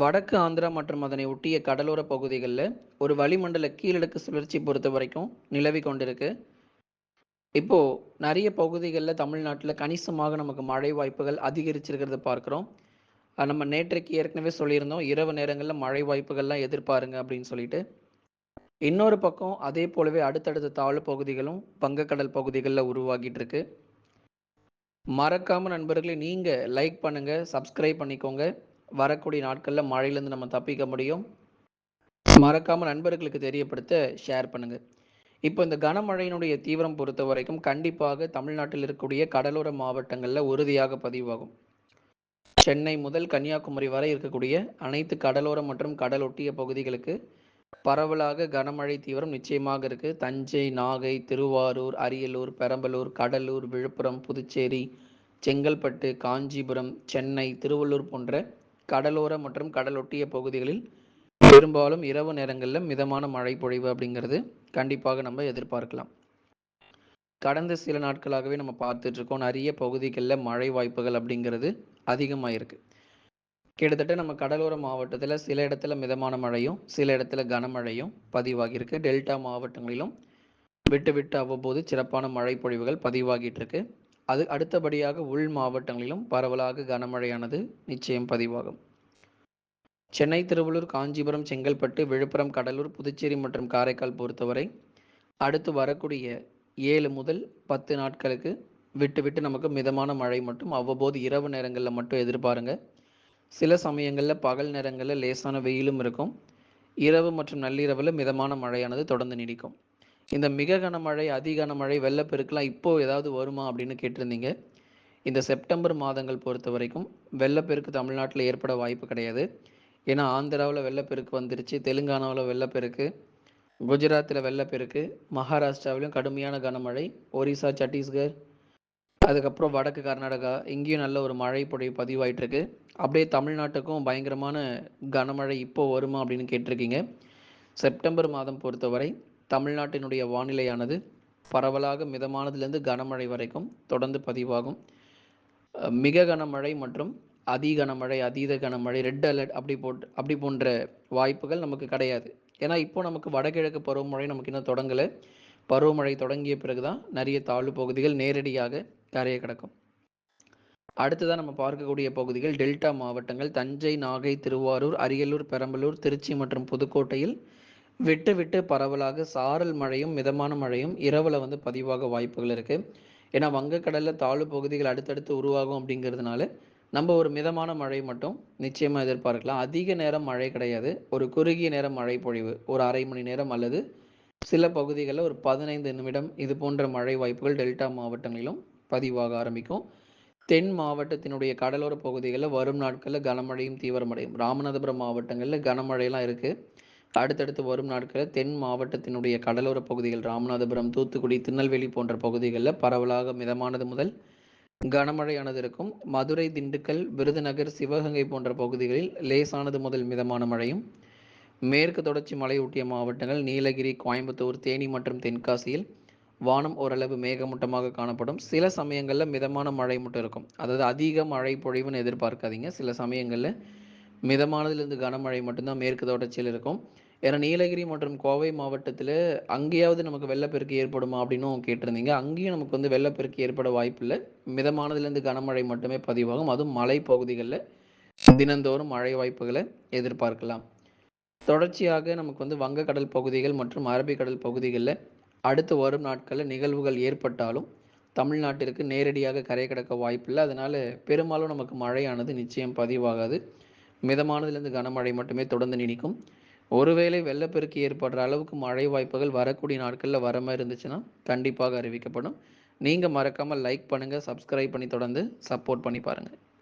வடக்கு ஆந்திரா மற்றும் அதனை ஒட்டிய கடலோர பகுதிகளில் ஒரு வளிமண்டல கீழடுக்கு சுழற்சி பொறுத்த வரைக்கும் நிலவி கொண்டிருக்கு. இப்போது நிறைய பகுதிகளில் தமிழ்நாட்டில் கணிசமாக நமக்கு மழை வாய்ப்புகள் அதிகரிச்சிருக்கிறத பார்க்குறோம். நம்ம நேற்றைக்கு ஏற்கனவே சொல்லியிருந்தோம் இரவு நேரங்களில் மழை வாய்ப்புகள்லாம் எதிர்பாருங்க அப்படின்னு சொல்லிட்டு. இன்னொரு பக்கம் அதே போலவே அடுத்தடுத்த தாழ்வு பகுதிகளும் வங்கக்கடல் பகுதிகளில் உருவாகிட்டு இருக்கு மறக்காமல் நண்பர்களே நீங்கள் லைக் பண்ணுங்கள் சப்ஸ்கிரைப் பண்ணிக்கோங்க. வரக்கூடிய நாட்களில் மழையிலேருந்து நம்ம தப்பிக்க முடியும். மறக்காமல் நண்பர்களுக்கு தெரியப்படுத்த ஷேர் பண்ணுங்கள் இப்போ இந்த கனமழையினுடைய தீவிரம் பொறுத்த வரைக்கும் கண்டிப்பாக தமிழ்நாட்டில் இருக்கக்கூடிய கடலோர மாவட்டங்களில் உறுதியாக பதிவாகும். சென்னை முதல் கன்னியாகுமரி வரை இருக்கக்கூடிய அனைத்து கடலோர மற்றும் கடலொட்டிய பகுதிகளுக்கு பரவலாக கனமழை தீவிரம் நிச்சயமாக இருக்கு. தஞ்சை நாகை திருவாரூர் அரியலூர் பெரம்பலூர் கடலூர் விழுப்புரம் புதுச்சேரி செங்கல்பட்டு காஞ்சிபுரம் சென்னை திருவள்ளூர் போன்ற கடலோர மற்றும் கடலொட்டிய பகுதிகளில் பெரும்பாலும் இரவு நேரங்களில் மிதமான மழை பொழிவு அப்படிங்கிறது கண்டிப்பாக நம்ம எதிர்பார்க்கலாம். கடந்த சில நாட்களாகவே நம்ம பார்த்துட்டு இருக்கோம். நிறைய பகுதிகளில் மழை வாய்ப்புகள் அப்படிங்கிறது அதிகமாகிருக்கு கிட்டத்தட்ட நம்ம கடலோர மாவட்டத்தில் சில இடத்துல மிதமான மழையும் சில இடத்துல கனமழையும் பதிவாகியிருக்கு. டெல்டா மாவட்டங்களிலும் விட்டு விட்டு அவ்வப்போது சிறப்பான மழை பொழிவுகள் பதிவாகிட்டு இருக்கு அது அடுத்தபடியாக உள் மாவட்டங்களிலும் பரவலாக கனமழையானது நிச்சயம் பதிவாகும். சென்னை திருவள்ளூர் காஞ்சிபுரம் செங்கல்பட்டு விழுப்புரம் கடலூர் புதுச்சேரி மற்றும் காரைக்கால் பொறுத்தவரை அடுத்து வரக்கூடிய ஏழு முதல் பத்து நாட்களுக்கு விட்டு விட்டு நமக்கு மிதமான மழை மட்டும் அவ்வப்போது இரவு நேரங்களில் மட்டும் எதிர்பாருங்க. சில சமயங்களில் பகல் நேரங்களில் லேசான வெயிலும் இருக்கும். இரவு மற்றும் நள்ளிரவில் மிதமான மழையானது தொடர்ந்து நீடிக்கும். இந்த மிக கனமழை அதி கனமழை வெள்ளப்பெருக்கெலாம் இப்போ ஏதாவது வருமா அப்படின்னு கேட்டிருந்தீங்க. இந்த செப்டம்பர் மாதங்கள் பொறுத்த வரைக்கும் வெள்ளப்பெருக்கு தமிழ்நாட்டில் ஏற்பட வாய்ப்பு கிடையாது. ஏன்னா ஆந்திராவில் வெள்ளப்பெருக்கு வந்துருச்சு தெலுங்கானாவில் வெள்ளப்பெருக்கு குஜராத்தில் வெள்ளப்பெருக்கு மகாராஷ்டிராவிலும் கடுமையான கனமழை ஒரிசா சத்தீஸ்கர் அதுக்கப்புறம் வடக்கு கர்நாடகா இங்கேயும் நல்ல ஒரு மழை பொழிவு பதிவாயிட்டிருக்கு. அப்படியே தமிழ்நாட்டுக்கும் பயங்கரமான கனமழை இப்போ வருமா அப்படின்னு கேட்டிருக்கீங்க. செப்டம்பர் மாதம் பொறுத்தவரை தமிழ்நாட்டினுடைய வானிலையானது பரவலாக மிதமானதுலேருந்து கனமழை வரைக்கும் தொடர்ந்து பதிவாகும். மிக கனமழை மற்றும் அதி கனமழை அதீத கனமழை ரெட் அலர்ட் அப்படி போட்டு அப்படி போன்ற வாய்ப்புகள் நமக்கு கிடையாது. ஏன்னா இப்போ நமக்கு வடகிழக்கு பருவமழை நமக்கு இன்னும் தொடங்கலை. பருவமழை தொடங்கிய பிறகுதான் நிறைய தாழ்வு பகுதிகள் நேரடியாக கரையை கிடக்கும். அடுத்ததான் நம்ம பார்க்கக்கூடிய பகுதிகள் டெல்டா மாவட்டங்கள் தஞ்சை நாகை திருவாரூர் அரியலூர் பெரம்பலூர் திருச்சி மற்றும் புதுக்கோட்டையில் விட்டு விட்டு பரவலாக சாரல் மழையும் மிதமான மழையும் இரவில் வந்து பதிவாக வாய்ப்புகள் இருக்குது ஏன்னா வங்கக்கடலில் தாழ்வு பகுதிகள் அடுத்தடுத்து உருவாகும் அப்படிங்கிறதுனால நம்ம ஒரு மிதமான மழை மட்டும் நிச்சயமாக எதிர்பார்க்கலாம். அதிக நேரம் மழை கிடையாது. ஒரு குறுகிய நேரம் மழை பொழிவு ஒரு அரை மணி நேரம் அல்லது சில பகுதிகளில் ஒரு பதினைந்து நிமிடம் இது போன்ற மழை வாய்ப்புகள் டெல்டா மாவட்டங்களிலும் பதிவாக ஆரம்பிக்கும். தென் மாவட்டத்தினுடைய கடலோர பகுதிகளில் வரும் நாட்களில் கனமழையும் தீவிரமடையும். ராமநாதபுரம் மாவட்டங்களில் கனமழையெல்லாம் இருக்குது அடுத்தடுத்து வரும் நாட்களில் தென் மாவட்டத்தினுடைய கடலோர பகுதிகள் ராமநாதபுரம் தூத்துக்குடி திருநெல்வேலி போன்ற பகுதிகளில் பரவலாக மிதமானது முதல் கனமழையானது இருக்கும். மதுரை திண்டுக்கல் விருதுநகர் சிவகங்கை போன்ற பகுதிகளில் லேசானது முதல் மிதமான மழையும் மேற்கு தொடர்ச்சி மலையொட்டிய மாவட்டங்கள் நீலகிரி கோயம்புத்தூர் தேனி மற்றும் தென்காசியில் வானம் ஓரளவு மேகமூட்டமாக காணப்படும். சில சமயங்களில் மிதமான மழை மட்டும் இருக்கும். அதாவது அதிக மழை பொழிவுன்னு எதிர்பார்க்காதீங்க. சில சமயங்களில் மிதமானதுலேருந்து கனமழை மட்டும்தான் மேற்கு தொடர்ச்சியில் இருக்கும். ஏன்னா நீலகிரி மற்றும் கோவை மாவட்டத்தில் அங்கேயாவது நமக்கு வெள்ளப்பெருக்கு ஏற்படுமா அப்படின்னும் கேட்டிருந்தீங்க. அங்கேயும் நமக்கு வந்து வெள்ளப்பெருக்கு ஏற்பட வாய்ப்பில்லை. மிதமானதுலேருந்து கனமழை மட்டுமே பதிவாகும். அதுவும் மலை பகுதிகளில் தினந்தோறும் மழை வாய்ப்புகளை எதிர்பார்க்கலாம். தொடர்ச்சியாக நமக்கு வந்து வங்கக்கடல் பகுதிகள் மற்றும் அரபிக்கடல் பகுதிகளில் அடுத்து வரும் நாட்களில் நிகழ்வுகள் ஏற்பட்டாலும் தமிழ்நாட்டிற்கு நேரடியாக கரை கடக்க வாய்ப்பில்லை. அதனால் பெரும்பாலும் நமக்கு மழையானது நிச்சயம் பதிவாகாது. மிதமானதிலிருந்து கனமழை மட்டுமே தொடர்ந்து நீடிக்கும். ஒருவேளை வெள்ளப்பெருக்கு ஏற்படுற அளவுக்கு மழை வாய்ப்புகள் வரக்கூடிய நாட்களில் வர மாதிரி இருந்துச்சுன்னா கண்டிப்பாக அறிவிக்கப்படும். நீங்கள் மறக்காமல் லைக் பண்ணுங்கள் சப்ஸ்கிரைப் பண்ணி தொடர்ந்து சப்போர்ட் பண்ணி பாருங்கள்